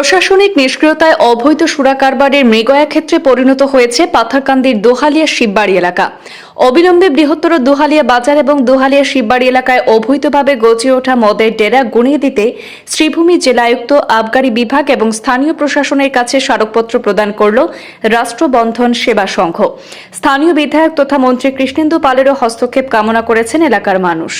প্রশাসনিক নিষ্ক্রিয়তায় অবৈধ সুরা কারবারের মৃগয়া ক্ষেত্রে পরিণত হয়েছে পাথারকান্দির দোহালিয়া শিববাড়ি এলাকা। অবিলম্বে বৃহত্তর দোহালিয়া বাজার এবং দোহালিয়া শিববাড়ি এলাকায় অবৈধভাবে গজিয়ে ওঠা মদের ডেরা গুনিয়ে দিতে শ্রীভূমি জেলায়ুক্ত আবগারি বিভাগ এবং স্থানীয় প্রশাসনের কাছে স্মারকপত্র প্রদান করল রাষ্ট্রবন্ধন সেবা সংঘ। স্থানীয় বিধায়ক তথা মন্ত্রী কৃষ্ণেন্দু পালেরও হস্তক্ষেপ কামনা করেছেন এলাকার মানুষ।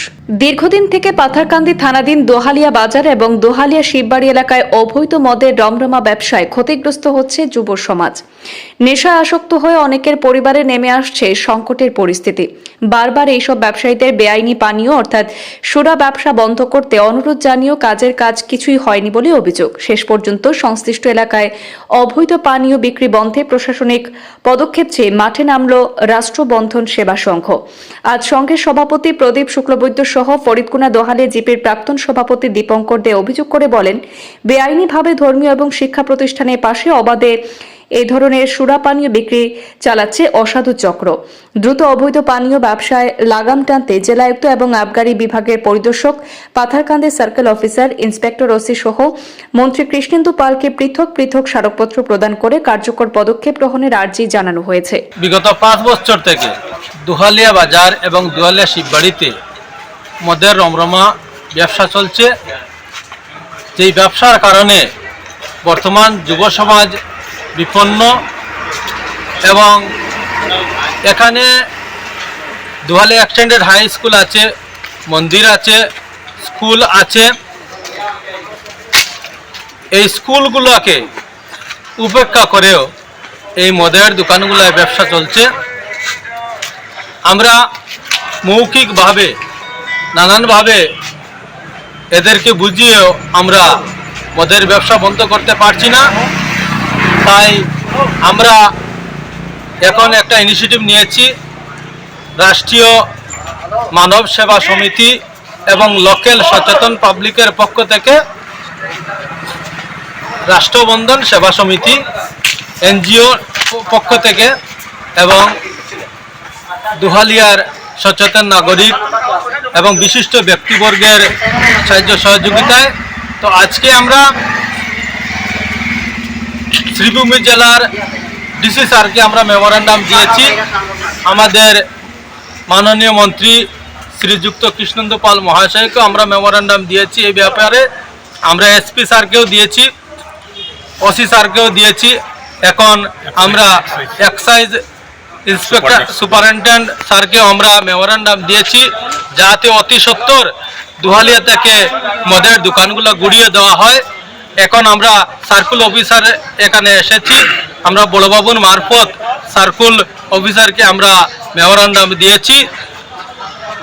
দীর্ঘদিন থেকে পাথারকান্দি থানাধীন দোহালিয়া বাজার এবং দোহালিয়া শিববাড়ি এলাকায় অবৈধ মদের রমরমা ব্যবসায় ক্ষতিগ্রস্ত হচ্ছে যুব সমাজ নেশায় আসক্ত হয়ে অনেকের পরিবারে নেমে আসছে সংকটের পরিস্থিতি। বারবার এইসব ব্যবসায়ীদের বেআইনি পানীয় অর্থাৎ সুরা ব্যবসা বন্ধ করতে অনুরোধ জানিয়েও কাজের কাজ কিছুই হয়নি বলে অভিযোগ। শেষ পর্যন্ত সংশ্লিষ্ট এলাকায় অবৈধ পানীয় বিক্রি বন্ধে প্রশাসনিক পদক্ষেপ চেয়ে মাঠে নামল রাষ্ট্রবন্ধন সেবা সংঘ। আজ সংঘের সভাপতি প্রদীপ শুক্লবৈদ্য সহ ফরিদকুনা দোহালে জিপির প্রাক্তন সভাপতি দীপঙ্কর দে অভিযোগ করে বলেন, বেআইনিভাবে ধর্মীয় এবং শিক্ষা প্রতিষ্ঠানের পাশে অবাধে এই ধরনের সুরা পানীয় বিক্রি চালাচ্ছে অসাধু চক্র। দ্রুত অবৈধ পানীয় ব্যবসায় লাগাম টানতে জেলায়ুক্ত এবং আবগারি বিভাগের পরিদর্শক, Patharkandi circle officer inspector OC সহ মন্ত্রী কৃষ্ণেন্দু পালকে পৃথক পৃথক স্মারকপত্র প্রদান করে কার্যকর পদক্ষেপ গ্রহণের আর্জি জানানো হয়েছে। বিগত পাঁচ বছর থেকে দুহালিয়া বাজার এবং দুহালিয়া শিববাড়িতে মদের রমরমা ব্যবসা চলছে। যেই ব্যবসার কারণে বর্তমান যুব সমাজ বিপন্ন এবং এখানে দুহালে এক্সটেন্ডেড হাই স্কুল আছে, মন্দির আছে স্কুল আছে। এই স্কুলগুলোকে উপেক্ষা করেও এই মদের দোকানগুলোয় ব্যবসা চলছে। আমরা মৌখিকভাবে, নানানভাবে এদেরকে বুঝিয়েও আমরা মদের ব্যবসা বন্ধ করতে পারছি না। তাই আমরা এখন একটা ইনিশিয়েটিভ নিয়েছি, রাষ্ট্রীয় মানব সেবা সমিতি এবং লোকাল সচেতন পাবলিকের পক্ষ থেকে রাষ্ট্রবন্ধন সেবা সমিতি এনজিও পক্ষ থেকে এবং দুহালিয়ার সচেতন নাগরিক এবং বিশিষ্ট ব্যক্তিবর্গের সাহায্য সহযোগিতায়। তো আজকে আমরা শ্রীভূমি জেলার ডিসি স্যারকে আমরা মেমোরান্ডাম দিয়েছি। আমাদের মাননীয় মন্ত্রী শ্রীযুক্ত কৃষ্ণেন্দু পাল মহাশয়কেও আমরা মেমোরান্ডাম দিয়েছি এই ব্যাপারে। আমরা এসপি স্যারকেও দিয়েছি, ওসি স্যারকেও দিয়েছি। এখন আমরা এক্সাইজ ইন্সপেক্টর সুপারিনটেন্ডেন্ট স্যারকেও আমরা মেমোরান্ডাম দিয়েছি। যাতে অতি সত্তর দুহালিয়া থেকে মদের দোকানগুলো গুড়িয়ে দেওয়া হয়। এখন আমরা সার্কুল অফিসার এখানে এসেছি। আমরা বড়বাবুর মারফত সার্কুল অফিসারকে আমরা মেমোরান্ডাম দিয়েছি।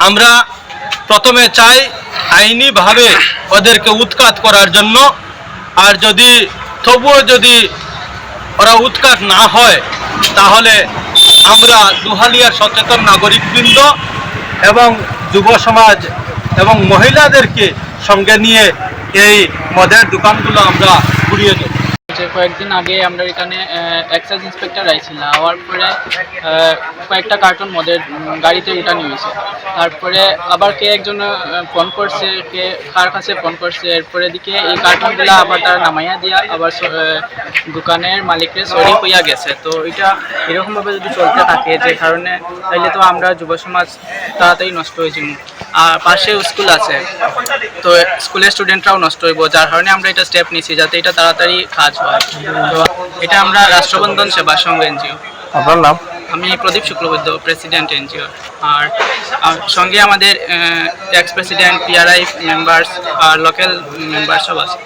আমরা প্রথমে চাই আইনিভাবে ওদেরকে উৎখাত করার জন্য। আর যদি, তবুও যদি ওরা উৎখাত না হয়, তাহলে আমরা দুহালিয়ার সচেতন নাগরিকবৃন্দ এবং যুব সমাজ এবং মহিলাদেরকে সঙ্গে নিয়ে এই মদের দোকানগুলো আমরা ঘুরিয়ে দেবো কয়েকদিন আগে আমরা এখানে এক্সাইজ ইন্সপেক্টর আইছিল। হওয়ার পরে কয়েকটা কার্টুন মদের গাড়িতে উঠানি হয়েছে। তারপরে আবার কে একজন ফোন করছে, কে কার কাছে ফোন করছে, এরপরে দিকে এই কার্টুনগুলো আবার তারা নামাইয়া দিয়া আবার দোকানের মালিকের সরি হইয়া গেছে। তো এটা এরকমভাবে যদি চলতে থাকে, যে কারণে তাইলে তো আমরা যুব সমাজ তাড়াতাড়ি নষ্ট হয়ে যাব। আর পাশে স্কুল আছে। তো স্কুলের স্টুডেন্টরাও নষ্ট হইব যার কারণে আমরা এটা স্টেপ নিছি যাতে এটা তাড়াতাড়ি কাজ হয়। তো এটা আমরা রাষ্ট্রবন্ধন সেবা সংঘ এনজিও। আপনার নাম? আমি প্রদীপ শুক্লবৈদ্য প্রেসিডেন্ট এনজিও। আর আর সঙ্গে আমাদের ট্যাক্স প্রেসিডেন্ট পিআরআই মেম্বার্স আর লোকাল মেম্বার সব আছে।